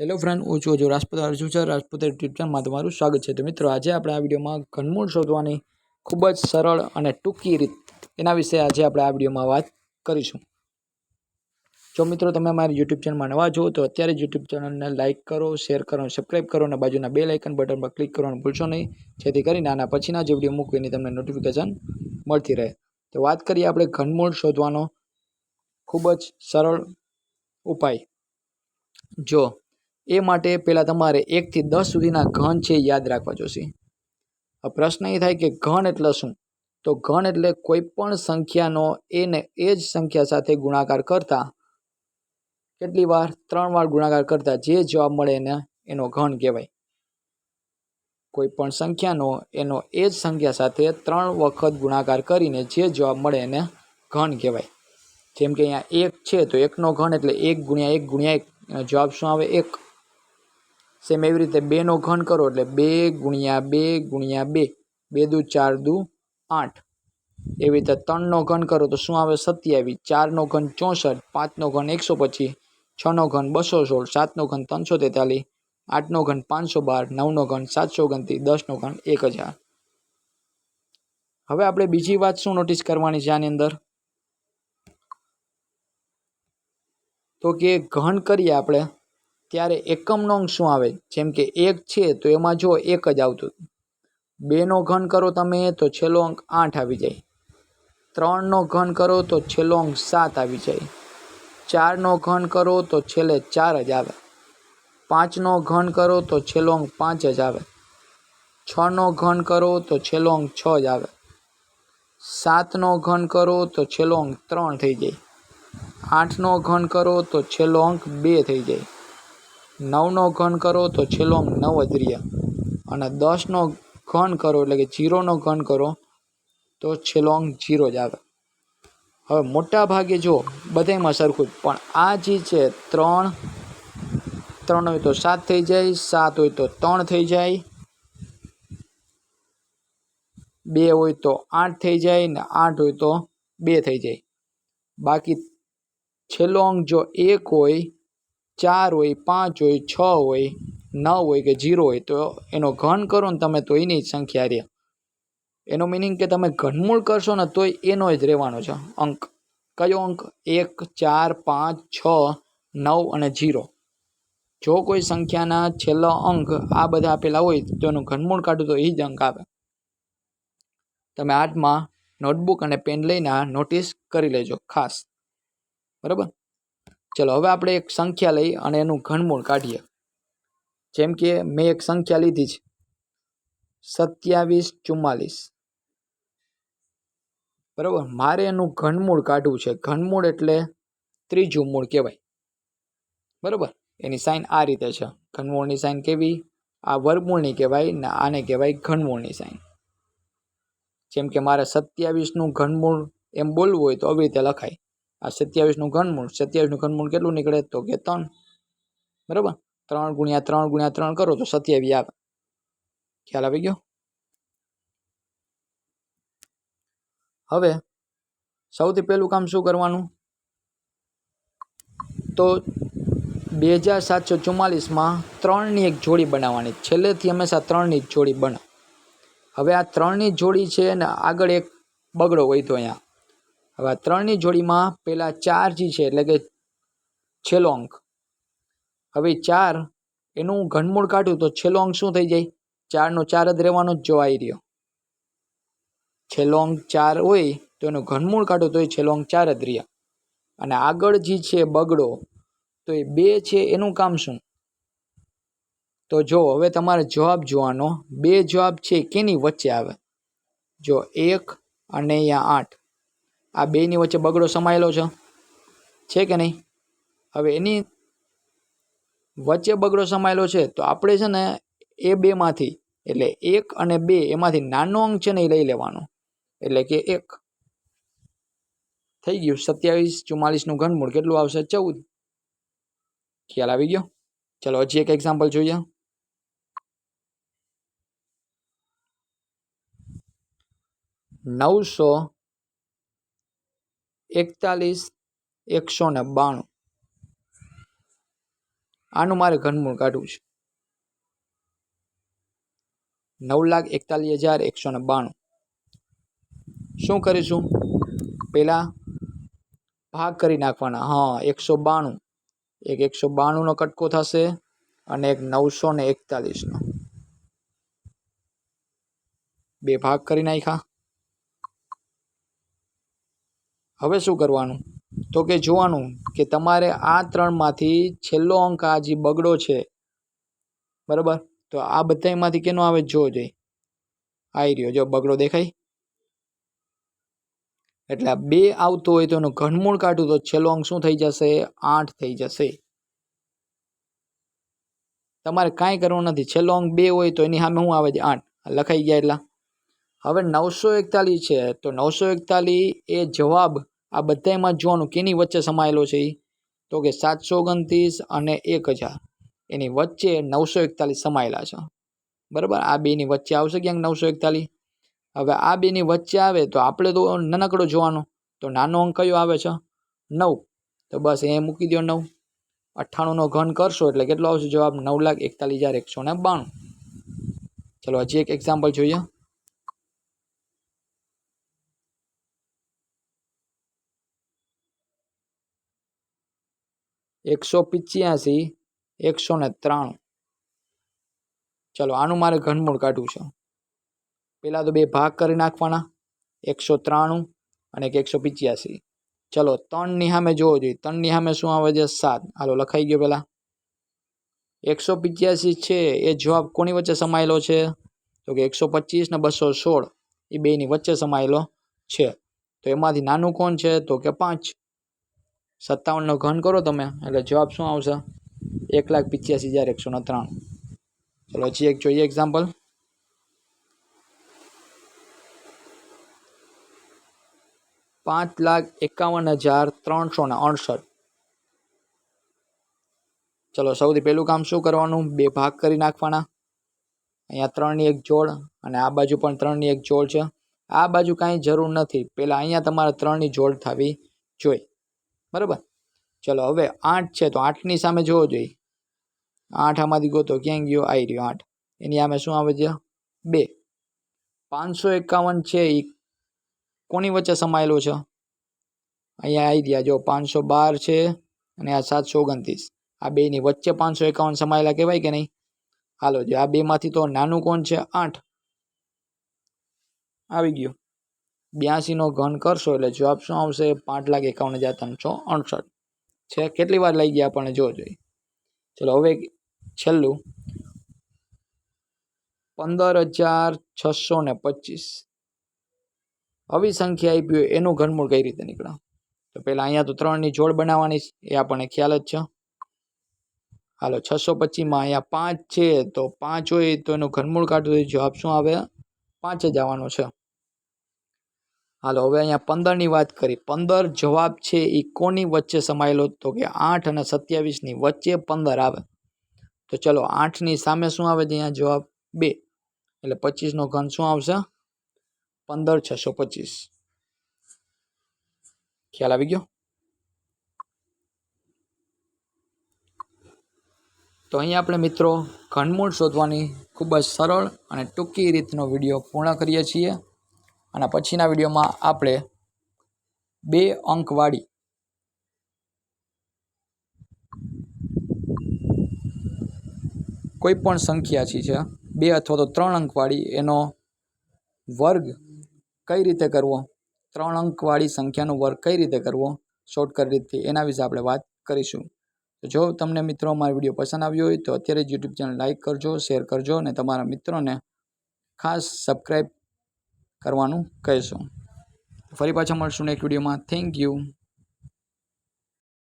Hello friend હું છું જો રાજપૂત અર્જુન સર રાજપૂત યુટ્યુબ ચેનલમાં તમારું સ્વાગત છે. તો મિત્રો, આજે આપણે આ વિડીયોમાં ઘનમૂળ શોધવાની ખૂબ જ સરળ અને ટૂંકી રીત એના વિશે આજે આપણે આ વિડીયોમાં વાત કરીશું. જો મિત્રો, તમે મારી યુટ્યુબ ચેનલમાં નવા જુઓ તો અત્યારે યુટ્યુબ ચેનલને લાઇક કરો શેર કરો સબસ્ક્રાઈબ કરો અને બાજુના બે લાઇકન બટન પર ક્લિક કરવાનું ભૂલશો નહીં. જેથી કરીને આના પછીના જે વીડિયો મૂકું તમને નોટિફિકેશન મળતી રહે. તો વાત કરીએ આપણે ઘનમૂળ શોધવાનો ખૂબ જ સરળ ઉપાય. જો એ માટે પહેલાં તમારે એકથી દસ સુધીના ઘન છે યાદ રાખવા જોશે. હવે પ્રશ્ન એ થાય કે ઘન એટલે શું? તો ઘન એટલે કોઈ પણ સંખ્યાનો એને એ જ સંખ્યા સાથે ગુણાકાર કરતા કેટલી વાર? ત્રણ વાર ગુણાકાર કરતા જે જવાબ મળે એને, એનો ઘન કહેવાય. કોઈ પણ સંખ્યાનો એનો એ જ સંખ્યા સાથે ત્રણ વખત ગુણાકાર કરીને જે જવાબ મળે એને ઘન કહેવાય. જેમ કે અહીંયા એક છે તો એકનો ઘન એટલે એક ગુણ્યા એક ગુણ્યા એક. જવાબ શું આવે? એક. સેમ એવી રીતે બેનો ઘન કરો એટલે બે ગુણ્યા બે ગુણ્યા બે. બે દુ ચાર દુ આઠ. એવી રીતે ત્રણનો ઘન કરો તો શું આવે? સત્યાવીસ. ચારનો ઘન ચોસઠ, પાંચનો ઘન એકસો પચીસ, છનો ઘન બસો સોળ, સાતનો ઘન ત્રણસો તેતાલીસ, આઠનો ઘન પાંચસો બાર, નવનો ઘન સાતસો ઓગણત્રીસ, દસનો ઘન એક હજાર. હવે આપણે બીજી વાત શું નોટિસ કરવાની છે આની અંદર? તો કે ઘન કરીએ આપણે. ત્યારે એકમનો અંક શું આવે? જેમ કે એક છે, તો એમાં જો એક જ આવતું બેનો ઘન કરો તમે, તો છેલ્લો અંક આઠ આવી જાય. ત્રણનો ઘન કરો, તો છેલ્લો અંક સાત આવી જાય. ચારનો ઘન કરો, તો છેલ્લે ચાર જ આવે. પાંચનો ઘન કરો, તો છેલ્લો અંક પાંચ જ આવે. છનો ઘન કરો, તો છેલ્લો અંક છ જ આવે. સાતનો ઘન કરો, તો છેલ્લો અંક ત્રણ થઈ જાય. આઠનો ઘન કરો, તો છેલ્લો અંક બે થઈ જાય. નવનો ઘન કરો તો છેલ્લો નવ જ અને દસનો ઘન કરો એટલે કે જીરોનો ઘન કરો તો છેલ્લો અંક જીરો જ આવે. હવે મોટા ભાગે જો બધામાં સરખું જ. પણ આ જે છે, ત્રણ ત્રણ હોય તો સાત થઈ જાય, સાત હોય તો ત્રણ થઈ જાય, બે હોય તો આઠ થઈ જાય, ને આઠ હોય તો બે થઈ જાય. બાકી છેલ્લો અંક જો એક હોય ચાર હોય, પાંચ હોય, છ હોય, નવ હોય કે જીરો હોય, તો એનો ઘન કરો ને તમે તો એની જ સંખ્યા રહે. એનો મિનિંગ કે તમે ઘનમૂળ કરશો ને તોય એનો જ રહેવાનો છે. અંક. કયો અંક? એક, ચાર, પાંચ, છ, નવ અને જીરો. જો કોઈ સંખ્યાના છેલ્લો અંક આ બધા આપેલા હોય, તો એનું ઘનમૂળ કાઢું તો એ જ અંક આવે. તમે હાથમાં નોટબુક અને પેન લઈને નોટિસ કરી લેજો, ખાસ. બરાબર? ચલો, હવે આપણે એક સંખ્યા લઈ અને એનું ઘનમૂળ કાઢીએ. જેમ કે મેં એક સંખ્યા લીધી છે. સત્યાવીસ ચુમ્માલીસ. બરાબર? મારે એનું ઘનમૂળ કાઢવું છે. ઘનમૂળ એટલે ત્રીજું મૂળ કહેવાય. બરાબર? એની સાઇન આ રીતે છે. ઘનમૂળની સાઇન કેવી? આ વર્ગમૂળની કહેવાય ને આને કહેવાય ઘનમૂળની સાઇન જેમ કે મારે સત્યાવીસનું ઘનમૂળ એમ બોલવું હોય તો આવી રીતે લખાય. આ સત્યાવીસનું ઘનમૂળ સત્યાવીસનું ઘનમૂળ કેટલું નીકળે? તો કે ત્રણ. બરાબર? ત્રણ ગુણ્યા ત્રણ ગુણ્યા ત્રણ કરો તો સત્યાવીસ આવે. ખ્યાલ આવી ગયો? હવે સૌથી પહેલું કામ શું કરવાનું? તો બે હજાર સાતસો ચુમ્માલીસમાં ત્રણની એક જોડી બનાવવાની. છેલ્લેથી હંમેશા ત્રણની જોડી બને. હવે આ ત્રણની જોડી છે ને આગળ એક બગડો હોય તો અહીંયા. હવે આ ત્રણની જોડીમાં પહેલાં ચાર જે છે, એટલે કે છેલ્લો અંક. હવે ચાર, એનું ઘનમૂળ કાઢું તો છેલ્લો અંક શું થઈ જાય? ચારનો ચાર જ રહેવાનો જ જો આવી રહ્યો. છેલ્લો અંક ચાર હોય તો એનું ઘનમૂળ કાઢું તો એ છેલ્લો અંક ચાર જ રહ્યા. અને આગળ જે છે બગડો, તો એ બે છે, એનું કામ શું? તો જો, હવે તમારે જવાબ જોવાનો. બે જવાબ છે, કેની વચ્ચે આવે? જો એક અને અહીંયા આઠ. આ બેની વચ્ચે બગડો સમાયેલો છે. છે કે નહીં? હવે એની વચ્ચે બગડો સમાયેલો છે, તો આપણે છે ને એ બેમાંથી, એટલે એક અને બે એમાંથી નાનો અંક છે ને એ લઈ લેવાનો. એટલે કે એક. થઈ ગયું. સત્યાવીસ ચુમ્માલીસનું ઘનમૂળ કેટલું આવશે? ચૌદ. ખ્યાલ આવી ગયો? ચલો, હજી એક એક્ઝામ્પલ જોઈએ. નવસો એકતાલીસ, એકસો ને બાણું. આનું મારે ઘનમૂળ કાઢવું છે. નવ લાખ એકતાલીસ હજાર એકસો ને બાણું. શું કરીશું? પહેલાં ભાગ કરી નાખવાના. હા, એકસો બાણું. એક એકસો બાણુંનો કટકો થશે અને એક નવસો ને એકતાલીસનો. બે ભાગ કરી નાખ્યા. હવે શું કરવાનું? તો કે જોવાનું કે તમારે આ ત્રણમાંથી છેલ્લો અંક આ જે બગડો છે, બરાબર? તો આ બધામાંથી કેનો આવે? જોવો જોઈએ આવી રહ્યો. જો બગડો દેખાય? એટલે આ બે આવતો હોય તો એનું ઘનમૂળ કાઢું તો છેલ્લો અંક શું થઈ જશે? આઠ થઈ જશે. તમારે કાંઈ કરવું નથી. છેલ્લો અંક બે હોય તો એની સામે શું આવે? છે આઠ લખાઈ ગયા એટલા. હવે નવસો એકતાલીસ છે. તો નવસો એકતાલીસ એ જવાબ આ બધામાં જોવાનું કેની વચ્ચે સમાયેલો છે તો કે સાતસો ઓગણત્રીસ અને એક હજાર. એની વચ્ચે નવસો એકતાલીસ સમાયેલા છે. બરાબર? આ બેની વચ્ચે આવશે ક્યાંક નવસો એકતાલીસ? હવે આ બેની વચ્ચે આવે તો આપણે તો નાનકડો જોવાનો. તો નાનો અંક કયો આવે છે? નવ. તો બસ એ મૂકી દો નવ. અઠ્ઠાણુંનો ઘન કરશો એટલે કેટલો આવશે? જવાબ નવ લાખ એકતાલીસ હજાર એકસો ને બાણું. ચલો હજી એક એક્ઝામ્પલ જોઈએ. એકસો પિચ્યાસી, એકસો ને ત્રાણું. ચલો, આનું મારે ઘનમૂળ કાઢવું છે. પહેલાં તો બે ભાગ કરી નાખવાના. એકસો ત્રાણું અને એક એકસો પિચ્યાસી. ચલો, ત્રણની સામે જોવો જોઈએ. ત્રણની સામે શું આવે છે? સાત. હાલો, લખાઈ ગયો પહેલાં એકસો પિચ્યાસી છે, એ જવાબ કોની વચ્ચે સમાયેલો છે? તો કે એકસો પચીસ ને બસો સોળ, એ બેની વચ્ચે સમાયેલો છે. તો એમાંથી નાનું કોણ છે? તો કે પાંચ. સત્તાવનનો ઘન કરો તમે, એટલે જવાબ શું આવશે? એક લાખ પિચ્યાસી હજાર એકસો ને ત્રાણું. ચલો, હજી એક જોઈએ એક્ઝામ્પલ પાંચ લાખ એકાવન હજાર ત્રણસો ને અડસઠ. ચલો, સૌથી પહેલું કામ શું કરવાનું? બે ભાગ કરી નાખવાના. અહીંયા ત્રણની એક જોડ અને આ બાજુ પણ ત્રણની એક જોડ છે. આ બાજુ કાંઈ જરૂર નથી. પહેલાં અહીંયા તમારે ત્રણની જોડ થવી જોઈએ. બરાબર. ચલો, હવે આઠ છે તો આઠની સામે જોવો જોઈએ. આઠ આમાંથી ગોતો, ક્યાં ગયો? આવી રહ્યો આઠ. એની સામે શું આવે છે? બે. પાંચસો એકાવન છે એ કોની વચ્ચે સમાયેલો છે? અહીંયા આવી ગયા જો પાંચસો બાર છે અને આ સાતસો ઓગણત્રીસ. આ બેની વચ્ચે પાંચસો એકાવન સમાયેલા કહેવાય કે નહીં? હાલો, જો આ બેમાંથી તો નાનું કોણ છે? આઠ. આવી ગયું. બ્યાસીનો ઘન કરશો એટલે જવાબ શું આવશે? પાંચ લાખ એકાવન હજાર ત્રણસો અડસઠ. છે? કેટલી વાર લઈ ગયા આપણને જોવો જોઈએ. ચલો, હવે છેલ્લું. પંદર હજાર છસો ને પચીસ. આવી સંખ્યા આપી હોય એનું ઘનમૂળ કઈ રીતે નીકળે? તો પહેલાં અહીંયા તો ત્રણની જોડ બનાવવાની એ આપણને ખ્યાલ જ છે. હાલો, છસો પચીસમાં અહીંયા પાંચ છે. તો પાંચ હોય તો એનું ઘનમૂળ કાઢવું જવાબ શું આવે? પાંચ જ આવવાનો છે. હાલો, હવે અહીંયા પંદરની વાત કરી. પંદર જવાબ છે એ કોની વચ્ચે સમાયેલો? તો કે આઠ અને સત્યાવીસની વચ્ચે પંદર આવે. તો ચલો, આઠની સામે શું આવે છે અહીંયા જવાબ? બે. એટલે પચીસનો ઘન શું આવશે? પંદર છસો પચીસ. ખ્યાલ આવી ગયો? તો અહીંયા આપણે મિત્રો ઘનમૂળ શોધવાની ખૂબ જ સરળ અને ટૂંકી રીતનો વીડિયો પૂર્ણ કરીએ છીએ. અને પછીના વિડીયોમાં આપણે બે અંકવાળી કોઈ પણ સંખ્યા છે બે અથવા તો ત્રણ અંકવાળી એનો વર્ગ કઈ રીતે કરવો? ત્રણ અંકવાળી સંખ્યાનો વર્ગ કઈ રીતે કરવો? શોર્ટકટ રીતથી એના વિશે આપણે વાત કરીશું. તો જો તમને મિત્રો મારો વીડિયો પસંદ આવ્યો હોય તો અત્યારે જ યુટ્યુબ ચેનલ લાઇક કરજો, શેર કરજો અને તમારા મિત્રોને ખાસ સબસ્ક્રાઈબ કરવાનું કહેશો. ફરી પાછા મળશું નેક્સ્ટ વિડીયોમાં થેન્ક યુ